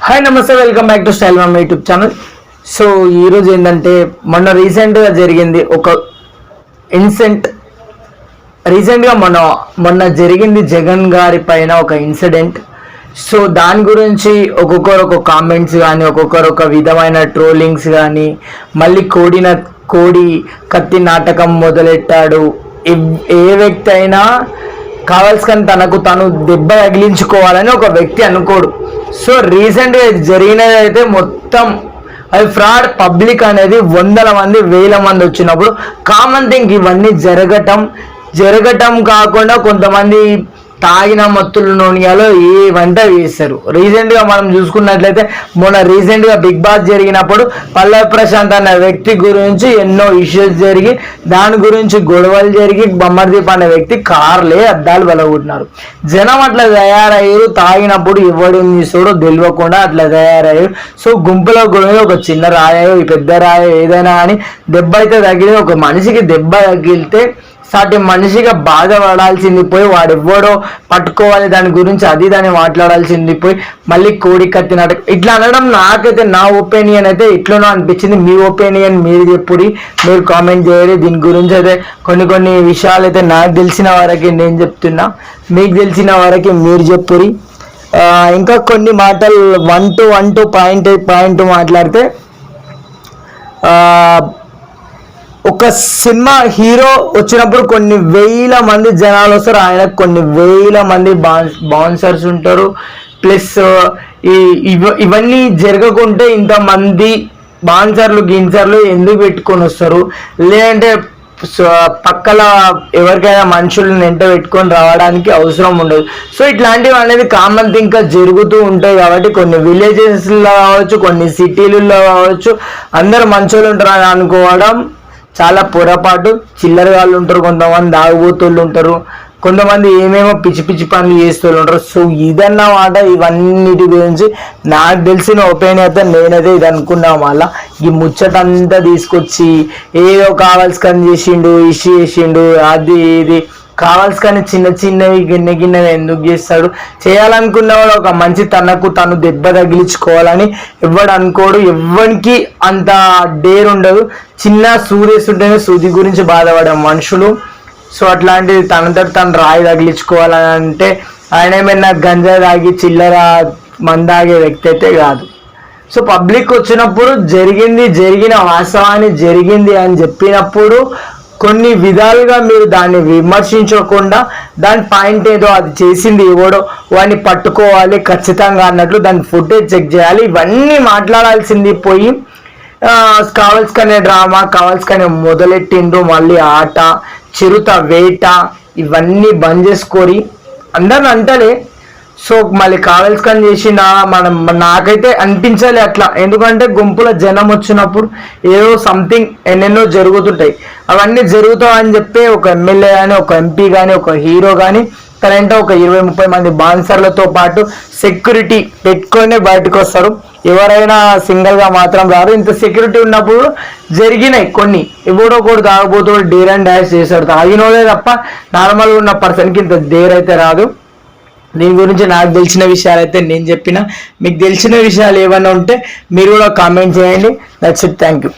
Hi namaste welcome back to style mum YouTube channel so ఈరోజు ఏంటంటే మొన్న రీసెంట్గా జరిగింది ఒక ఇన్సిడెంట్ రీసెంట్గా మొన్న మొన్న జరిగింది జగన్ గారి పైన ఒక ఇన్సిడెంట్ సో దాని గురించి ఒక్కొక్కరు ఒక కామెంట్స్ కానీ ఒక్కొక్కరు ఒక విధమైన ట్రోలింగ్స్ కానీ మళ్ళీ కోడిన కోడి కత్తి నాటకం మొదలెట్టాడు. ఏ వ్యక్తి అయినా కావాల్సిన తనకు తను దెబ్బ తగిలించుకోవాలని ఒక వ్యక్తి అనుకోడు. సో రీసెంట్గా ఇది జరిగినది అయితే మొత్తం అది ఫ్రాడ్ పబ్లిక్ అనేది వందల మంది వేల మంది వచ్చినప్పుడు కామన్ థింగ్ ఇవన్నీ జరగటం జరగటం కాకుండా కొంతమంది తాగిన మత్తుల నూనెలో ఏ వంట చేస్తారు రీసెంట్గా మనం చూసుకున్నట్లయితే మొన్న రీసెంట్గా బిగ్ బాస్ జరిగినప్పుడు పల్లవి ప్రశాంత్ అనే వ్యక్తి గురించి ఎన్నో ఇష్యూస్ జరిగి దాని గురించి గొడవలు జరిగి బొమ్మర్దీప్ అనే వ్యక్తి కార్లే అద్దాలు వెలగొట్టినారు. జనం అట్లా తయారయ్యారు తాగినప్పుడు ఎవడు చూడో తెలియకుండా అట్లా తయారయ్యారు. సో గుంపులో గొడవ ఒక చిన్న రాయో ఈ పెద్ద రాయో ఏదైనా కానీ దెబ్బ అయితే తగిలి ఒక మనిషికి దెబ్బ తగిలితే సాటి మనిషిగా బాధపడాల్సింది పోయి వాడు పట్టుకోవాలి దాని గురించి అది దాన్ని మాట్లాడాల్సింది పోయి మళ్ళీ కోడి కత్తినట్టు ఇట్లా అనడం నాకైతే నా ఒపీనియన్ అయితే ఇట్లనో అనిపించింది. మీ ఒపీనియన్ మీరు చెప్పుడి మీరు కామెంట్ చేయాలి దీని గురించి అయితే కొన్ని కొన్ని విషయాలు అయితే నాకు తెలిసిన వరకు నేను చెప్తున్నా. మీకు తెలిసిన వరకు మీరు చెప్పురి ఇంకా కొన్ని మాటలు one two one two point point మాట్లాడితే ఆ, ఒక సినిమా హీరో వచ్చినప్పుడు కొన్ని వేల మంది జనాలు వస్తారు. ఆయన కొన్ని వేల మంది బౌన్సర్స్ ఉంటారు. ప్లస్ ఈ ఇవ- ఇవన్నీ జరగకుంటే ఇంతమంది బాన్సర్లు గిన్సర్లు ఎందుకు పెట్టుకొని వస్తారు? లేదంటే సో పక్కల ఎవరికైనా మనుషులను నింట పెట్టుకొని రావడానికి అవసరం ఉండదు. సో ఇట్లాంటివి అనేది కామన్ థింగ్ జరుగుతూ ఉంటాయి కాబట్టి కొన్ని విలేజెస్లో కావచ్చు కొన్ని సిటీలలో కావచ్చు అందరు మనుషులు ఉంటారు అని అనుకోవడం చాలా పొరపాటు. చిల్లర వాళ్ళు ఉంటారు కొంతమంది దాగుబోతులు ఉంటారు. కొంతమంది ఏమేమో పిచ్చి పిచ్చి పనులు చేస్తూ ఉంటారు. సో ఇదన్నమాట ఇవన్నిటి గురించి నాకు తెలిసిన ఒపీనియన్ అయితే నేనైతే ఇది అనుకున్నా. మళ్ళా ఈ ముచ్చటంతా తీసుకొచ్చి ఏదో కావాల్సి చేసిండు ఇష్యూ చేసిండు అది ఇది. కావాల్సి కానీ చిన్న చిన్నవి గిన్నె గిన్నెవి ఎందుకు చేస్తాడు? చేయాలనుకున్న ఒక మంచి తనకు తను దెబ్బ తగిలించుకోవాలని ఎవడు అనుకోడు. ఎవరికి అంత డేర్ ఉండదు. చిన్న సూర్యేస్తుంటేనే సూది గురించి బాధపడే మనుషులు. సో అట్లాంటిది తనతో తను రాయి తగిలించుకోవాలని అంటే ఆయన ఏమైనా గంజా తాగి చిల్లర మందాగే వ్యక్తి అయితే కాదు. సో పబ్లిక్ వచ్చినప్పుడు జరిగింది జరిగిన వాస్తవాన్ని జరిగింది అని చెప్పినప్పుడు కొన్ని విధాలుగా మీరు దాన్ని విమర్శించకుండా దాని పాయింట్ ఏదో అది చేసింది ఎవడో వాడిని పట్టుకోవాలి ఖచ్చితంగా అన్నట్లు దాని ఫుటేజ్ చెక్ చేయాలి. ఇవన్నీ మాట్లాడాల్సింది పోయి ఆ, కావాల్సుకనే డ్రామా కావాల్సుకనే మొదలెట్టిండు మళ్ళీ ఆట చిరుత వేట ఇవన్నీ బంద్ చేసుకొని అందరిని అంటలే. సో మళ్ళీ కావాల్సుకొని చేసిండా మనం నాకైతే అనిపించాలి అట్లా. ఎందుకంటే గుంపుల జనం వచ్చినప్పుడు ఏదో సంథింగ్ ఎన్నెన్నో జరుగుతుంటాయి. అవన్నీ జరుగుతాయని చెప్పి ఒక ఎమ్మెల్యే కానీ ఒక ఎంపీ కానీ ఒక హీరో కానీ తనంటే ఒక ఇరవై ముప్పై మంది బాన్సర్లతో పాటు సెక్యూరిటీ పెట్టుకొని బయటకు వస్తారు. ఎవరైనా సింగిల్గా మాత్రం రారు. ఇంత సెక్యూరిటీ ఉన్నప్పుడు జరిగినాయి కొన్ని. ఎవడో కూడా తాగబోతూ డేర్ అండ్ డాష్ చేశాడు తాగినోడే తప్ప నార్మల్గా ఉన్న పర్సన్కి ఇంత డేర్ అయితే రాదు. దీని గురించి నాకు తెలిసిన విషయాలు అయితే నేను చెప్పిన. మీకు తెలిసిన విషయాలు ఏమైనా ఉంటే మీరు కూడా కామెంట్ చేయండి. That's it thank you